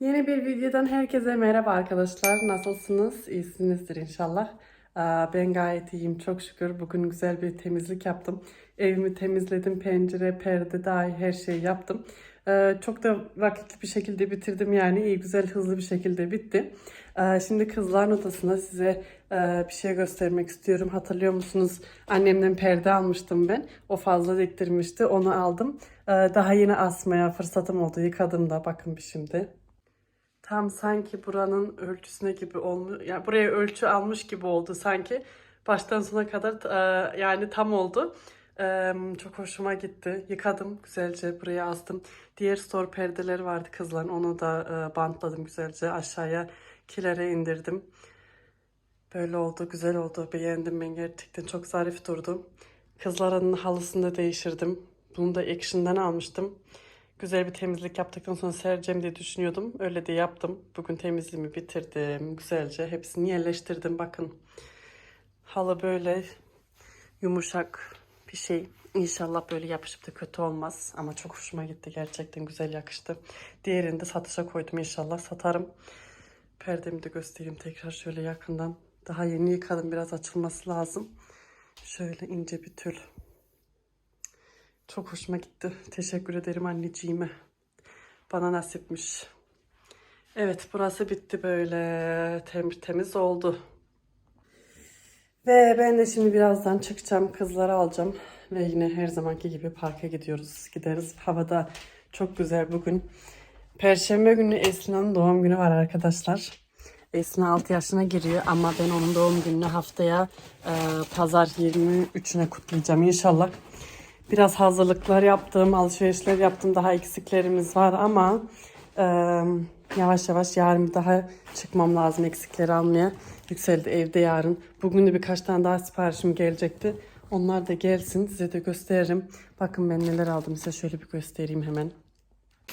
Yeni bir videodan herkese merhaba arkadaşlar. Nasılsınız? İyisinizdir inşallah. Ben gayet iyiyim çok şükür. Bugün güzel bir temizlik yaptım. Evimi temizledim. Pencere, perde dahi her şeyi yaptım. Çok da vakitli bir şekilde bitirdim yani. iyi güzel hızlı bir şekilde bitti. Şimdi kızların odasında size bir şey göstermek istiyorum. Hatırlıyor musunuz? Annemden perde almıştım ben. O fazla diktirmişti. Onu aldım. Daha yeni asmaya fırsatım oldu. Yıkadım da bakın bir şimdi. Tam sanki buranın ölçüsüne gibi olmuş. Yani buraya ölçü almış gibi oldu sanki. Baştan sona kadar e, yani tam oldu. E, çok hoşuma gitti. Yıkadım güzelce buraya astım. Diğer store perdeleri vardı kızların. Onu da e, bantladım güzelce. Aşağıya kilere indirdim. Böyle oldu, güzel oldu. Beğendim ben gerçekten. Çok zarif durdu. Kızların halısını da değiştirdim. Bunu da Action'dan almıştım. Güzel bir temizlik yaptıktan sonra sereceğim diye düşünüyordum. Öyle de yaptım. Bugün temizliğimi bitirdim. Güzelce hepsini yerleştirdim. Bakın. Halı böyle yumuşak bir şey. İnşallah böyle yapışıp da kötü olmaz. Ama çok hoşuma gitti. Gerçekten güzel yakıştı. Diğerini de satışa koydum inşallah. Satarım. Perdemi de göstereyim tekrar şöyle yakından. Daha yeni yıkadım. Biraz açılması lazım. Şöyle ince bir tül. Çok hoşuma gitti. Teşekkür ederim anneciğime. Bana nasipmiş. Evet burası bitti böyle. Temiz temiz oldu. Ve ben de şimdi birazdan çıkacağım. Kızları alacağım. Ve yine her zamanki gibi parka gidiyoruz. Gideriz. Havada çok güzel bugün. Perşembe günü Esna'nın doğum günü var arkadaşlar. Esna 6 yaşına giriyor ama ben onun doğum gününü haftaya e, pazar 23'üne kutlayacağım inşallah. Biraz hazırlıklar yaptım, alışverişler yaptım. Daha eksiklerimiz var ama e, yavaş yavaş yarın daha çıkmam lazım eksikleri almaya. Yükseldi evde yarın. Bugün de birkaç tane daha siparişim gelecekti. Onlar da gelsin size de gösteririm. Bakın ben neler aldım size şöyle bir göstereyim hemen.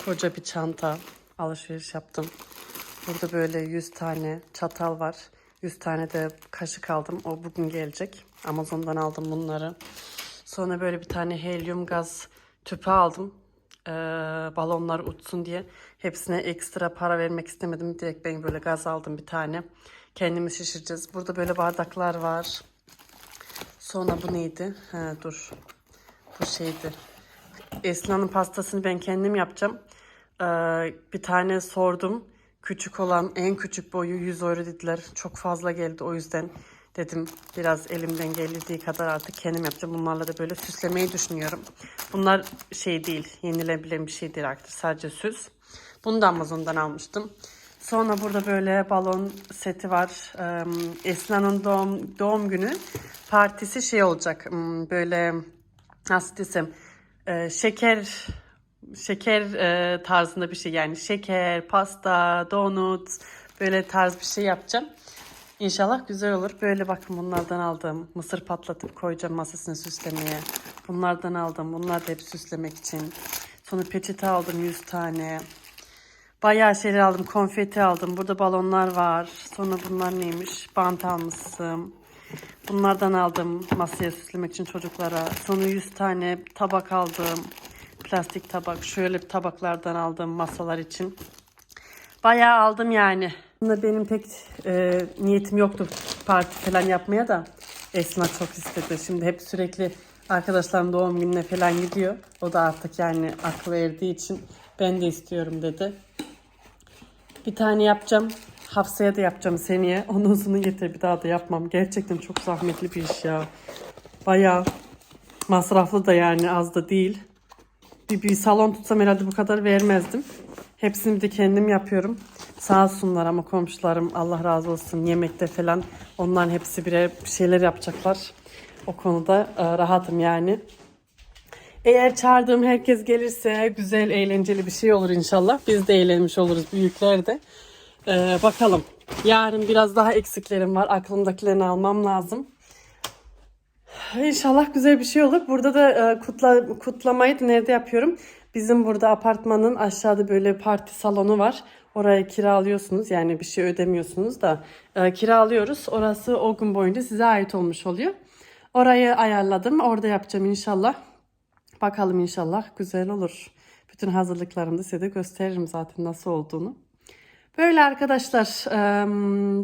Koca bir çanta alışveriş yaptım. Burada böyle 100 tane çatal var. 100 tane de kaşık aldım. O bugün gelecek. Amazon'dan aldım bunları. Sonra böyle bir tane helyum gaz tüpü aldım. Ee, balonlar uçsun diye. Hepsine ekstra para vermek istemedim. Direkt ben böyle gaz aldım bir tane. Kendimiz şişireceğiz. Burada böyle bardaklar var. Sonra bu neydi? Ha, dur. Bu şeydi. Esna'nın pastasını ben kendim yapacağım. Ee, bir tane sordum. Küçük olan en küçük boyu 100 euro dediler. Çok fazla geldi o yüzden dedim biraz elimden geldiği kadar artık kendim yapacağım. Bunlarla da böyle süslemeyi düşünüyorum. Bunlar şey değil, yenilebilen bir şey değil artık. Sadece süs. Bunu da Amazon'dan almıştım. Sonra burada böyle balon seti var. Esna'nın doğum, doğum günü partisi şey olacak. Hmm, Böyle nasıl desem e, şeker şeker e, tarzında bir şey yani şeker, pasta, donut böyle tarz bir şey yapacağım. İnşallah güzel olur. Böyle bakın bunlardan aldım. Mısır patlatıp koyacağım masasını süslemeye. Bunlardan aldım. Bunlar da hep süslemek için. Sonra peçete aldım 100 tane. Bayağı şeyler aldım. Konfeti aldım. Burada balonlar var. Sonra bunlar neymiş? Bant almışım. Bunlardan aldım masaya süslemek için çocuklara. Sonra 100 tane tabak aldım. Plastik tabak. Şöyle tabaklardan aldım masalar için. Bayağı aldım yani. Aslında benim pek e, niyetim yoktu parti falan yapmaya da Esma çok istedi. Şimdi hep sürekli arkadaşlarım doğum gününe falan gidiyor. O da artık yani aklı erdiği için ben de istiyorum dedi. Bir tane yapacağım. Hafsa'ya da yapacağım seneye. Ondan sonra yeter bir daha da yapmam. Gerçekten çok zahmetli bir iş ya. Bayağı masraflı da yani az da değil. Bir, bir salon tutsam herhalde bu kadar vermezdim. Hepsini de kendim yapıyorum. Sağ olsunlar ama komşularım Allah razı olsun yemekte falan. Onların hepsi birer bir şeyler yapacaklar. O konuda e, rahatım yani. Eğer çağırdığım herkes gelirse güzel, eğlenceli bir şey olur inşallah. Biz de eğlenmiş oluruz büyükler de. Ee, bakalım. Yarın biraz daha eksiklerim var. Aklımdakilerini almam lazım. İnşallah güzel bir şey olur. Burada da e, kutla, kutlamayı nerede yapıyorum? Bizim burada apartmanın aşağıda böyle parti salonu var. Oraya kiralıyorsunuz. Yani bir şey ödemiyorsunuz da e, kiralıyoruz. Orası o gün boyunca size ait olmuş oluyor. Orayı ayarladım. Orada yapacağım inşallah. Bakalım inşallah güzel olur. Bütün hazırlıklarımı da size de gösteririm zaten nasıl olduğunu. Böyle arkadaşlar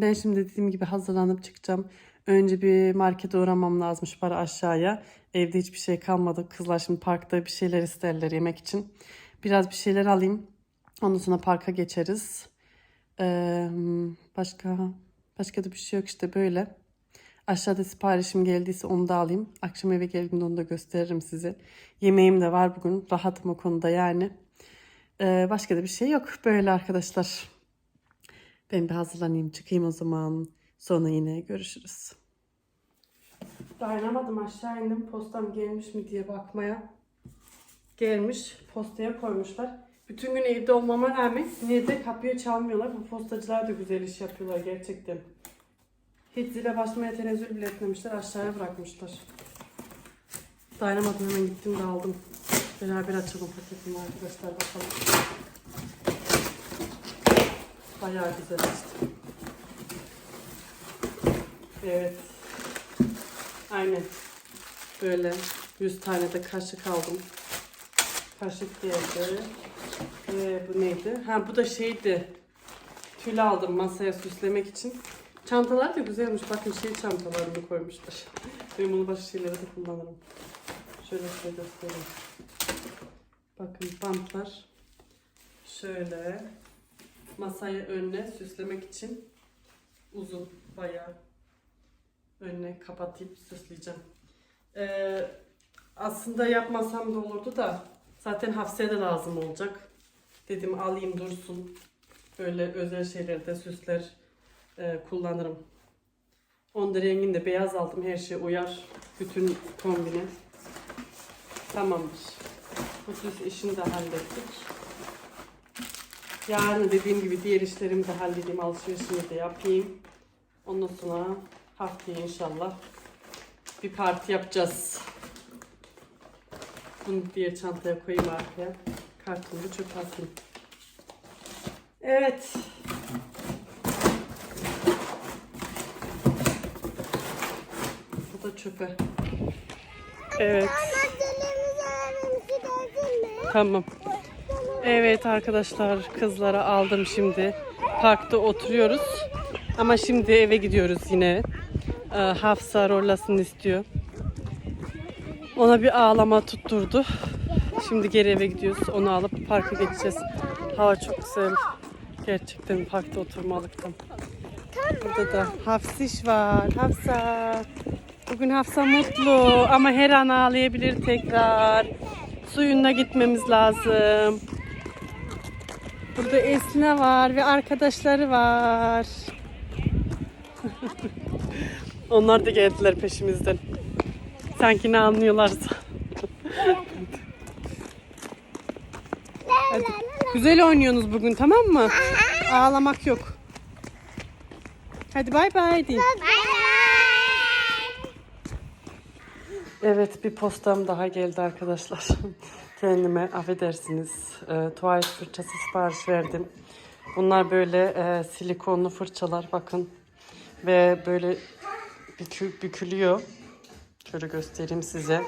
ben şimdi dediğim gibi hazırlanıp çıkacağım. Önce bir markete uğramam lazımmış para aşağıya. Evde hiçbir şey kalmadı. Kızlar şimdi parkta bir şeyler isterler yemek için. Biraz bir şeyler alayım. Ondan sonra parka geçeriz. Em, başka başka da bir şey yok işte böyle. Aşağıda siparişim geldiyse onu da alayım. Akşam eve geldiğimde onu da gösteririm size. Yemeğim de var bugün. Rahatım o konuda yani. Ee, başka da bir şey yok. Böyle arkadaşlar. Ben bir hazırlanayım çıkayım o zaman. Sonra yine görüşürüz. Dayanamadım aşağı indim. Postam gelmiş mi diye bakmaya. Gelmiş. Postaya koymuşlar. Bütün gün evde olmama rağmen yine de kapıyı çalmıyorlar. Bu postacılar da güzel iş yapıyorlar gerçekten. Hiç zile basmaya tenezzül bile etmemişler. Aşağıya bırakmışlar. Dayanamadım hemen gittim de aldım. Beraber açalım paketini arkadaşlar bakalım. Bayağı güzel işte. Evet. Aynen. Böyle 100 tane de kaşık aldım. Kaşık geldi. Ve bu neydi? Ha bu da şeydi. Tül aldım masaya süslemek için. Çantalar da güzelmiş. Bakın şey çantalarını koymuşlar. Ben bunu başka şeylere de kullanırım. Şöyle size göstereyim. Bakın bantlar. Şöyle. Masayı önüne süslemek için uzun bayağı önüne kapatıp süsleyeceğim. Ee, aslında yapmasam da olurdu da zaten Hafsa'ya da lazım olacak. Dedim alayım dursun. Böyle özel şeylerde süsler e, kullanırım. Onda renginde beyaz aldım. Her şey uyar. Bütün kombine. Tamamdır. Bu süs işini de hallettik. Yarın dediğim gibi diğer işlerimi de halledeyim. Alışverişimi de yapayım. Ondan sonra haftaya inşallah bir parti yapacağız. Bunu diğer çantaya koyayım arkaya. Da çöpe atayım. Evet. Bu da çöpe. Evet. Tamam. Evet arkadaşlar kızlara aldım şimdi. Parkta oturuyoruz. Ama şimdi eve gidiyoruz yine. Ee, Hafsa rollasını istiyor. Ona bir ağlama tutturdu. Şimdi geri eve gidiyoruz. Onu alıp parka geçeceğiz. Hava çok güzel. Gerçekten parkta oturmalıktan. Burada da Hafsiş var. Hafsa. Bugün Hafsa mutlu ama her an ağlayabilir tekrar. Suyuna gitmemiz lazım. Burada Esna var ve arkadaşları var. Onlar da geldiler peşimizden. Sanki ne anlıyorlarsa. Hadi. Güzel oynuyorsunuz bugün tamam mı? Ağlamak yok. Hadi bay bay deyin. Evet bir postam daha geldi arkadaşlar. Kendime affedersiniz. E, tuvalet fırçası sipariş verdim. Bunlar böyle e, silikonlu fırçalar bakın. Ve böyle bükü, bükülüyor. Şöyle göstereyim size.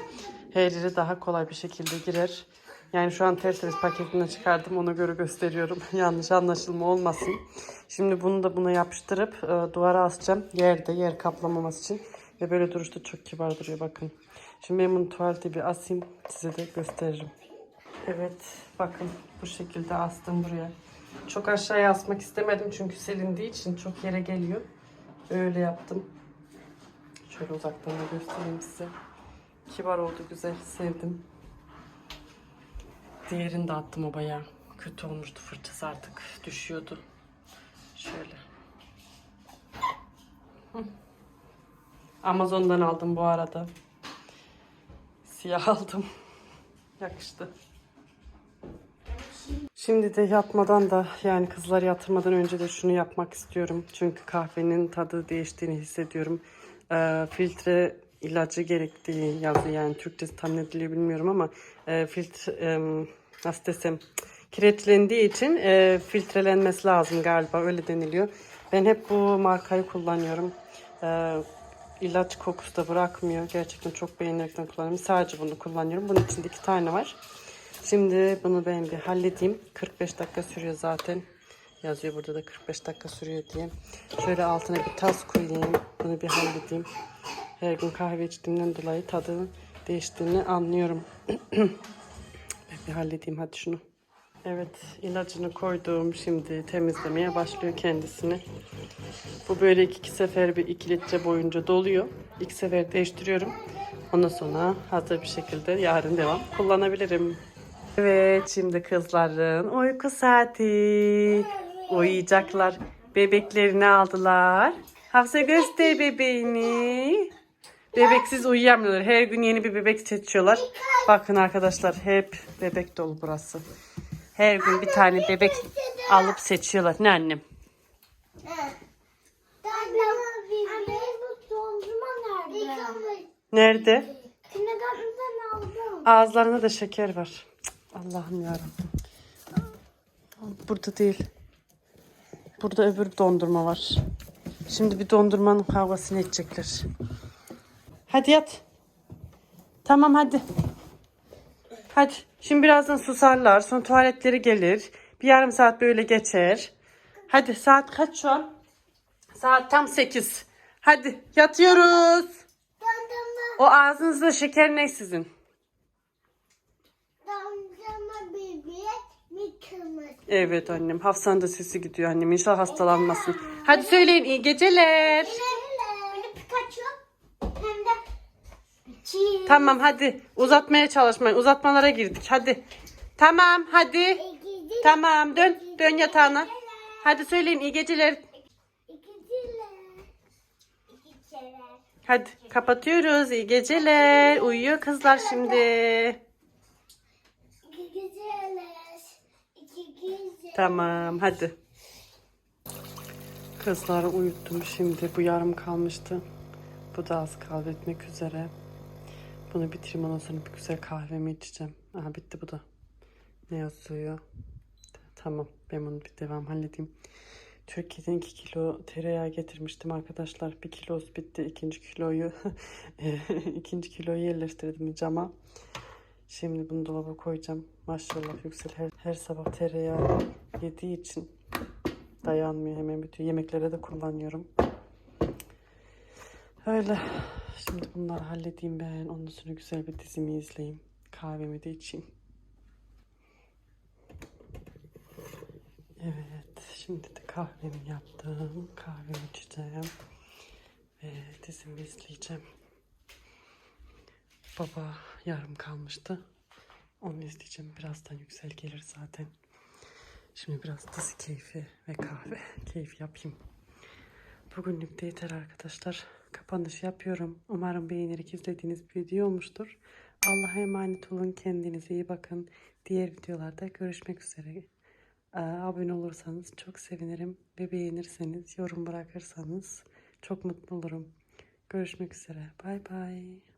Her daha kolay bir şekilde girer. Yani şu an tertemiz paketinden çıkardım. Ona göre gösteriyorum. Yanlış anlaşılma olmasın. Şimdi bunu da buna yapıştırıp e, duvara asacağım. Yerde yer kaplamaması için. Ve böyle duruşta çok kibar duruyor bakın. Şimdi ben bunu tuvalete bir asayım. Size de gösteririm. Evet bakın bu şekilde astım buraya. Çok aşağıya asmak istemedim çünkü silindiği için çok yere geliyor. Öyle yaptım. Şöyle uzaktan da göstereyim size. Kibar oldu güzel sevdim. Diğerini de attım o bayağı. Kötü olmuştu fırçası artık düşüyordu. Şöyle. Amazon'dan aldım bu arada. Siyah aldım. Yakıştı. Şimdi de yatmadan da yani kızları yatırmadan önce de şunu yapmak istiyorum. Çünkü kahvenin tadı değiştiğini hissediyorum. Ee, filtre ilacı gerektiği yazıyor yani Türkçesi tam ne diliyor bilmiyorum ama e, filtre e, nasıl desem kireçlendiği için e, filtrelenmesi lazım galiba öyle deniliyor. Ben hep bu markayı kullanıyorum. E, ilaç kokusu da bırakmıyor. Gerçekten çok beğenerekten kullanıyorum. Sadece bunu kullanıyorum. Bunun içinde iki tane var. Şimdi bunu ben bir halledeyim. 45 dakika sürüyor zaten. Yazıyor burada da 45 dakika sürüyor diye. Şöyle altına bir tas koyayım. Bunu bir halledeyim. Her gün kahve içtiğimden dolayı tadının değiştiğini anlıyorum. bir halledeyim hadi şunu. Evet ilacını koydum. Şimdi temizlemeye başlıyor kendisini. Bu böyle iki, iki sefer bir iki litre boyunca doluyor. İlk sefer değiştiriyorum. Ondan sonra hazır bir şekilde yarın devam kullanabilirim. Evet şimdi kızların uyku saati. Uyuyacaklar. Bebeklerini aldılar. Hafsa göster bebeğini. Bebeksiz uyuyamıyorlar. Her gün yeni bir bebek seçiyorlar. Bakın arkadaşlar hep bebek dolu burası. Her gün bir tane bebek alıp seçiyorlar. Ne annem? Nerede? Nerede? Ağızlarında da şeker var. Allah'ım yarabbim. Burada değil. Burada öbür dondurma var. Şimdi bir dondurmanın kahvasını içecekler. Hadi yat. Tamam hadi. Hadi. Şimdi birazdan susarlar. Sonra tuvaletleri gelir. Bir yarım saat böyle geçer. Hadi saat kaç şu an? Saat tam 8. Hadi yatıyoruz. O ağzınızda şeker ne sizin? dondurma bebek mi kırmızı? Evet annem. Hafsa'nın da sesi gidiyor annem. İnşallah hastalanmasın. Hadi söyleyin iyi geceler. Böyle Pikachu hem de çiğ. Tamam hadi. Uzatmaya çalışmayın. Uzatmalara girdik. Hadi. Tamam hadi. Tamam dön. Dön yatağına. Hadi söyleyin iyi geceler. Hadi kapatıyoruz. İyi geceler. Uyuyor kızlar şimdi. İki geceler. İki gece. Tamam hadi. Kızları uyuttum şimdi. Bu yarım kalmıştı. Bu da az kaldı üzere. Bunu bitireyim ondan sonra bir güzel kahvemi içeceğim. Aha bitti bu da. Ne yazıyor? Tamam ben bunu bir devam halledeyim. Türkiye'den 2 kilo tereyağı getirmiştim arkadaşlar. Bir kilosu bitti. İkinci kiloyu ikinci kiloyu yerleştirdim cama. Şimdi bunu dolaba koyacağım. Maşallah Yüksel her, her sabah tereyağı yediği için dayanmıyor hemen bütün yemeklere de kullanıyorum. Öyle. Şimdi bunları halledeyim ben. Ondan sonra güzel bir dizimi izleyeyim. Kahvemi de içeyim. Evet. Şimdi de kahvemi yaptım. Kahvemi içeceğim. Ve dizimi izleyeceğim. Baba yarım kalmıştı. Onu izleyeceğim. Birazdan yüksel gelir zaten. Şimdi biraz dizi keyfi ve kahve keyfi yapayım. Bugünlük de yeter arkadaşlar. Kapanış yapıyorum. Umarım beğenerek izlediğiniz bir video olmuştur. Allah'a emanet olun. Kendinize iyi bakın. Diğer videolarda görüşmek üzere. Aa, Abone olursanız çok sevinirim. Ve beğenirseniz, yorum bırakırsanız çok mutlu olurum. Görüşmek üzere. Bay bay.